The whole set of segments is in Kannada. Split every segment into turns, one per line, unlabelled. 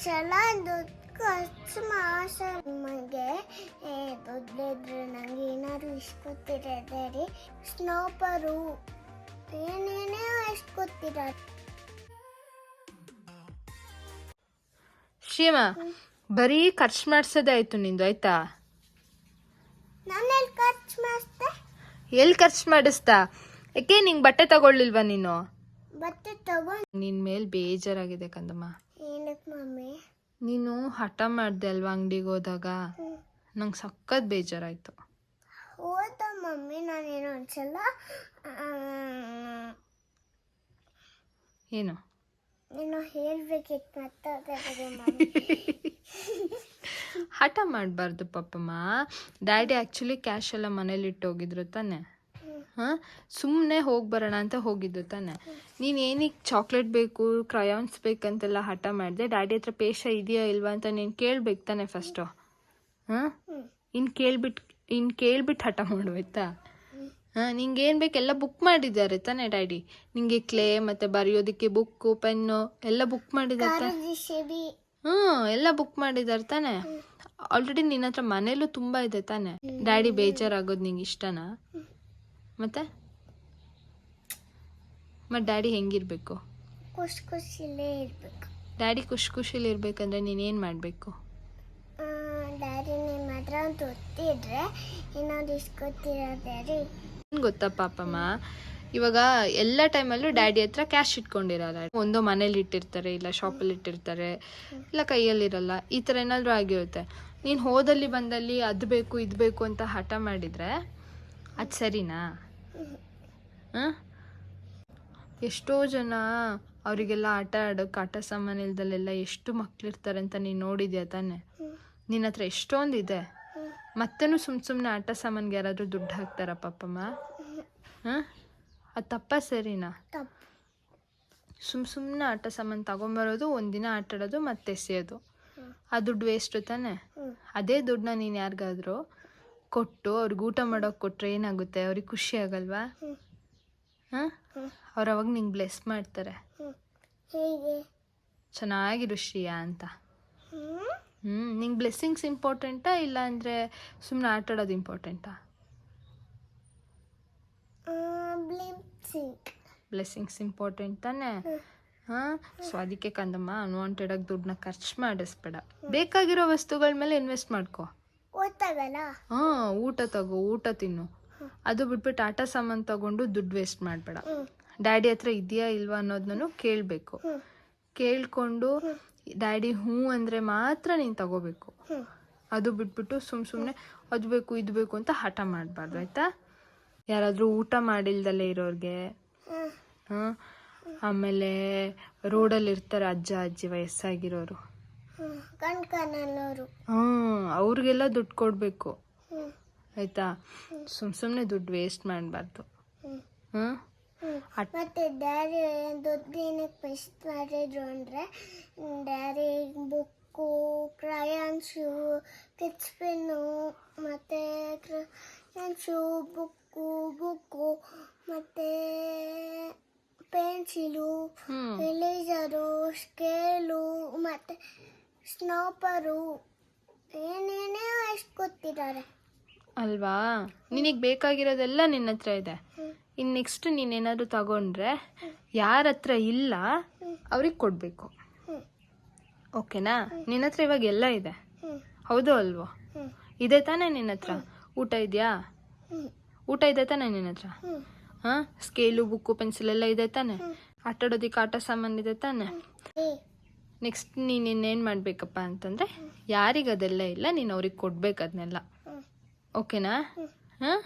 ಇನ್ನೊಂದ್ಸಲ ದುಡ್ಡು ಖರ್ಚು ಮಾಸ ನಿಮಗೆ ದುಡ್ಡಿದ್ರೆ ನಂಗೆ ಏನಾದ್ರು ಇಸ್ಕೊತಿರದೆ ರೀ. ಸ್ನೋಪರು. ಏನೇನೇ ಇಸ್ಕೊತಿರ
ಶ್ರೀಮ ಬರೀ ಖರ್ಚು ಮಾಡ್ಸೋದೇ ಆಯ್ತು ನಿಂದು ಆಯ್ತಾ?
ನಾನೆಲ್ಲಿ ಖರ್ಚು ಮಾಡಿಸ್ದೆ?
ಎಲ್ಲಿ ಖರ್ಚು ಮಾಡಿಸ್ತಾ? ಯಾಕೆ ನಿಂಗೆ ಬಟ್ಟೆ ತಗೊಳ್ಳಿಲ್ವಾ ನೀನು?
ಬಟ್ಟೆ ತಗೊಂಡು
ನಿನ್ ಮೇಲೆ ಬೇಜಾರಾಗಿದೆ ಕಂದಮ್ಮ.
ಏನಕ್ಕೆ ಮಮ್ಮಿ.
ನೀನು ಹಠ ಮಾಡ್ದೆ ಅಲ್ವಾ ಅಂಗಡಿಗೆ ಹೋದಾಗ. ನಂಗೆ ಸಖತ್ ಬೇಜಾರಾಯ್ತು.
ಹೋದ ಮಮ್ಮಿ ನಾನೇನು ಅನ್ಸಲ್ಲ.
ಏನು?
ಏನು ಹೇಳ್ಬೇಕಿತ್ತು ಮತ್ತೆ ಮಮ್ಮಿ.
ಹಠ ಮಾಡಬಾರ್ದು ಪಾಪಮ್ಮ. ಡ್ಯಾಡಿ ಆ್ಯಕ್ಚುಲಿ ಕ್ಯಾಶ್ ಎಲ್ಲ ಮನೇಲಿ ಇಟ್ಟು ಹೋಗಿದ್ರು ತಾನೆ? ಹಾಂ? ಸುಮ್ಮನೆ ಹೋಗಿ ಬರೋಣ ಅಂತ ಹೋಗಿದ್ದು ತಾನೆ. ನೀನು ಏನಕ್ಕೆ ಚಾಕ್ಲೇಟ್ ಬೇಕು ಕ್ರಯಾನ್ಸ್ ಬೇಕಂತೆಲ್ಲ ಹಠ ಮಾಡಿದೆ ಡ್ಯಾಡಿ ಹತ್ರ ಪೇಶ ಇದೆಯಾ ಇಲ್ವಾ ಅಂತ ನೀನು ಕೇಳ್ಬೇಕು ತಾನೆ ಫಸ್ಟು ಹಾಂ. ಇನ್ನು ಕೇಳ್ಬಿಟ್ಟು ಇನ್ನು ಕೇಳ್ಬಿಟ್ಟು ಹಠ ಮಾಡುವಾಯ್ತಾ ಹಾಂ ನಿಂಗೆ ಏನು ಬೇಕು ಎಲ್ಲ ಬುಕ್ ಮಾಡಿದ್ದಾರೆ ತಾನೆ ಡ್ಯಾಡಿ ನಿಂಗೆ ಕ್ಲೇ ಮತ್ತು ಬರೆಯೋದಕ್ಕೆ ಬುಕ್ಕು ಪೆನ್ನು ಎಲ್ಲ ಬುಕ್ ಮಾಡಿದ್ದಾರೆ ತಾನೆ. ಹ್ಞೂ ಎಲ್ಲ ಬುಕ್ ಮಾಡಿದ್ದಾರೆ ತಾನೆ. ಆಲ್ರೆಡಿ ನಿನ್ನ ಹತ್ರ ಮನೇಲೂ ತುಂಬ ಇದೆ ತಾನೆ. ಡ್ಯಾಡಿ ಬೇಜಾರಾಗೋದು ನಿಂಗೆ ಇಷ್ಟನಾ? ಮತ್ತೆ? ಮತ್ತೆ ಡ್ಯಾಡಿ ಹೆಂಗಿರ್ಬೇಕು?
ಖುಷಿ ಖುಷಿಲೇ ಇರ್ಬೇಕು.
ಡ್ಯಾಡಿ ಖುಷಿ ಖುಷಿಲಿ ಇರ್ಬೇಕಂದ್ರೆ ನೀನೇನು ಮಾಡಬೇಕು?
ಡ್ಯಾಡಿ ನಿಮ್ಮ ಹತ್ರ ಒಂದು ಗೊತ್ತಿದ್ರೆ ಏನಾದ್ರು ಇಸ್ಕೊತೀರ
ಏನು ಗೊತ್ತಾ ಪಾಪಮ್ಮ? ಇವಾಗ ಎಲ್ಲ ಟೈಮಲ್ಲೂ ಡ್ಯಾಡಿ ಹತ್ರ ಕ್ಯಾಶ್ ಇಟ್ಕೊಂಡಿರಲ್ಲ. ಒಂದೋ ಮನೇಲಿ ಇಟ್ಟಿರ್ತಾರೆ ಇಲ್ಲ ಶಾಪಲ್ಲಿ ಇಟ್ಟಿರ್ತಾರೆ ಇಲ್ಲ ಕೈಯಲ್ಲಿರಲ್ಲ ಈ ಥರ ಏನಾದರೂ ಆಗಿರುತ್ತೆ. ನೀನು ಹೋದಲ್ಲಿ ಬಂದಲ್ಲಿ ಅದು ಬೇಕು ಇದು ಬೇಕು ಅಂತ ಹಠ ಮಾಡಿದರೆ ಅದು ಸರಿನಾ? ಎಷ್ಟೋ ಜನ ಅವರಿಗೆಲ್ಲ ಆಟ ಆಡೋಕೆ ಆಟ ಸಾಮಾನು ಇಲ್ದಲ್ಲೆಲ್ಲ ಎಷ್ಟು ಮಕ್ಳಿರ್ತಾರೆ ಅಂತ ನೀನು ನೋಡಿದ್ಯಾ ತಾನೆ? ನಿನ್ನ ಹತ್ರ ಎಷ್ಟೊಂದಿದೆ? ಮತ್ತೇನು ಸುಮ್ ಸುಮ್ಮನೆ ಆಟ ಸಾಮಾನ್ಗೆ ಯಾರಾದರೂ ದುಡ್ಡು ಹಾಕ್ತಾರ ಪಾಪಮ್ಮ? ಹಾಂ? ಅದು ತಪ್ಪ ಸರಿನಾ?
ಸುಮ್
ಸುಮ್ಮ ಸುಮ್ಮನೆ ಆಟ ಸಾಮಾನು ತಗೊಂಬರೋದು, ಒಂದಿನ ಆಟ ಆಡೋದು, ಮತ್ತೆ ಎಸೆಯೋದು. ಆ ದುಡ್ಡು ವೇಸ್ಟು ತಾನೆ? ಅದೇ ದುಡ್ಡನ್ನ ನೀನು ಯಾರಿಗಾದ್ರೂ ಕೊಟ್ಟು ಅವ್ರಿಗೆ ಊಟ ಮಾಡೋಕೆ ಕೊಟ್ಟರೆ ಏನಾಗುತ್ತೆ? ಅವ್ರಿಗೆ ಖುಷಿ ಆಗಲ್ವಾ?
ಹ್ಮ್.
ಹಾಂ? ಅವ್ರು ಅವಾಗ ನಿಂಗೆ ಬ್ಲೆಸ್ ಮಾಡ್ತಾರೆ. ಚೆನ್ನಾಗಿರು ಶ್ರೀಯಾ ಅಂತ.
ಹ್ಞೂ
ಹ್ಞೂ ನಿಂಗೆ ಬ್ಲೆಸ್ಸಿಂಗ್ಸ್ ಇಂಪಾರ್ಟೆಂಟಾ ಇಲ್ಲ ಅಂದರೆ ಸುಮ್ಮನೆ ಆಟ ಆಡೋದು ಇಂಪಾರ್ಟೆಂಟಾ ಬ್ಲೆಸ್ಸಿಂಗ್ಸ್ ಇಂಪಾರ್ಟೆಂಟ್ ತಾನೇ? ಹಾಂ? ಸೊ ಅದಕ್ಕೆ ಕಂದಮ್ಮ ಅನ್ವಾಂಟೆಡಾಗಿ ದುಡ್ಡನ್ನ ಖರ್ಚು ಮಾಡಿಸ್ಬೇಡ. ಬೇಕಾಗಿರೋ ವಸ್ತುಗಳ ಮೇಲೆ ಇನ್ವೆಸ್ಟ್ ಮಾಡ್ಕೊ. ಹಾಂ, ಊಟ ತಗೋ, ಊಟ ತಿನ್ನು. ಅದು ಬಿಟ್ಬಿಟ್ಟು ಆಟ ಸಾಮಾನು ತಗೊಂಡು ದುಡ್ಡು ವೇಸ್ಟ್ ಮಾಡಬೇಡ. ಡ್ಯಾಡಿ ಹತ್ರ ಇದೆಯಾ ಇಲ್ವಾ ಅನ್ನೋದನ್ನು ಕೇಳಬೇಕು. ಕೇಳ್ಕೊಂಡು ಡ್ಯಾಡಿ ಹ್ಞೂ ಅಂದರೆ ಮಾತ್ರ ನೀನು ತಗೋಬೇಕು. ಅದು ಬಿಟ್ಬಿಟ್ಟು ಸುಮ್ಮ ಸುಮ್ಮನೆ ಅದು ಬೇಕು, ಇದು ಬೇಕು ಅಂತ ಹಠ ಮಾಡಬಾರ್ದು, ಆಯಿತಾ? ಯಾರಾದರೂ ಊಟ ಮಾಡಿಲ್ದಲ್ಲೇ ಇರೋರಿಗೆ, ಹಾಂ? ಆಮೇಲೆ ರೋಡಲ್ಲಿ ಇರ್ತಾರೆ ಅಜ್ಜ, ಅಜ್ಜಿ, ವಯಸ್ಸಾಗಿರೋರು.
ಹ್ಞೂ ಕಣ್ ಕಾಣಲ್ಲೋರು
ಹಾಂ ಅವ್ರಿಗೆಲ್ಲ ದುಡ್ಡು ಕೊಡಬೇಕು. ಆಯ್ತಾ? ಸುಮ್ಮ ಸುಮ್ಮನೆ ದುಡ್ಡು ವೇಸ್ಟ್ ಮಾಡಬಾರ್ದು. ಹಾಂ
ಮತ್ತೆ ಡ್ಯಾರಿ ದುಡ್ಡು ಏನಕ್ಕೆ ವೇಸ್ಟ್ ಮಾಡಿದ್ರು ಅಂದರೆ ಡ್ಯಾರಿ ಬುಕ್ಕು ಕ್ರಯಾನ್ಸು ಕಿಚ್ ಪೆನ್ನು ಮತ್ತು ಕ್ರಯಾನ್ಸು ಬುಕ್ಕು ಬುಕ್ಕು ಮತ್ತು ಪೆನ್ಸಿಲು
ಹ್ಞೂ
ಎಲೇಸರು ಸ್ಕೇಲು ಮತ್ತು ಸ್ನೋಪರು. ಏನೇನೇ ಎಷ್ಟು ಗೊತ್ತಿದ್ದಾರೆ.
ಅಲ್ವಾ? ನಿನಗೆ ಬೇಕಾಗಿರೋದೆಲ್ಲ ನಿನ್ನ ಹತ್ರ ಇದೆ. ಇನ್ನು ನೆಕ್ಸ್ಟ್ ನೀನೇನಾದರೂ ತಗೊಂಡ್ರೆ ಯಾರ ಹತ್ರ ಇಲ್ಲ, ಅವ್ರಿಗೆ ಕೊಡಬೇಕು. ಓಕೆನಾ? ನಿನ್ನ ಹತ್ರ ಇವಾಗ ಎಲ್ಲ ಇದೆ. ಹೌದು ಅಲ್ವೋ? ಇದೆ ತಾನೇ ನಿನ್ನ ಹತ್ರ? ಊಟ ಇದೆಯಾ? ಊಟ ಇದೆ ತಾನೇ ನಿನ್ನ ಹತ್ರ? ಹಾಂ? ಸ್ಕೇಲು, ಬುಕ್ಕು, ಪೆನ್ಸಿಲ್ ಎಲ್ಲ ಇದೆ ತಾನೆ?
ಆಟಾಡೋದಿಕ್ಕೆ
ಆಟ ಸಾಮಾನು ಇದೆ ತಾನೆ? ನೆಕ್ಸ್ಟ್ ನೀನು ಇನ್ನೇನು ಮಾಡಬೇಕಪ್ಪ ಅಂತಂದರೆ ಯಾರಿಗೆ ಅದೆಲ್ಲ ಇಲ್ಲ ನೀನು ಅವ್ರಿಗೆ ಕೊಡ್ಬೇಕು ಅದನ್ನೆಲ್ಲ ಓಕೆನಾ? ಹಾಂ?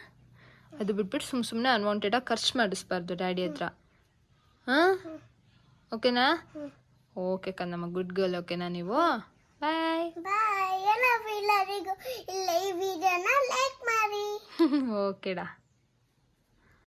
ಅದು ಬಿಟ್ಬಿಟ್ಟು ಸುಮ್ಮ ಸುಮ್ಮನೆ ಅನ್ವಾಂಟೆಡಾಗಿ ಖರ್ಚು ಮಾಡಿಸ್ಬಾರ್ದು ಡ್ಯಾಡಿ ಹತ್ರ. ಹಾಂ? ಓಕೆನಾ? ಓಕೆ ಕಣ್ಣಮ್ಮ ಗುಡ್ ಗರ್ಲ್ ಓಕೆನಾ ನೀವು? ಬಾಯ್
ಬಾಯ್ ಎಲ್ಲ ಎಲ್ಲರಿಗೂ ಇಲ್ಲ ಈ ವಿಡಿಯೋನ ಲೈಕ್ ಮಾಡಿ
ಓಕೆಡಾ.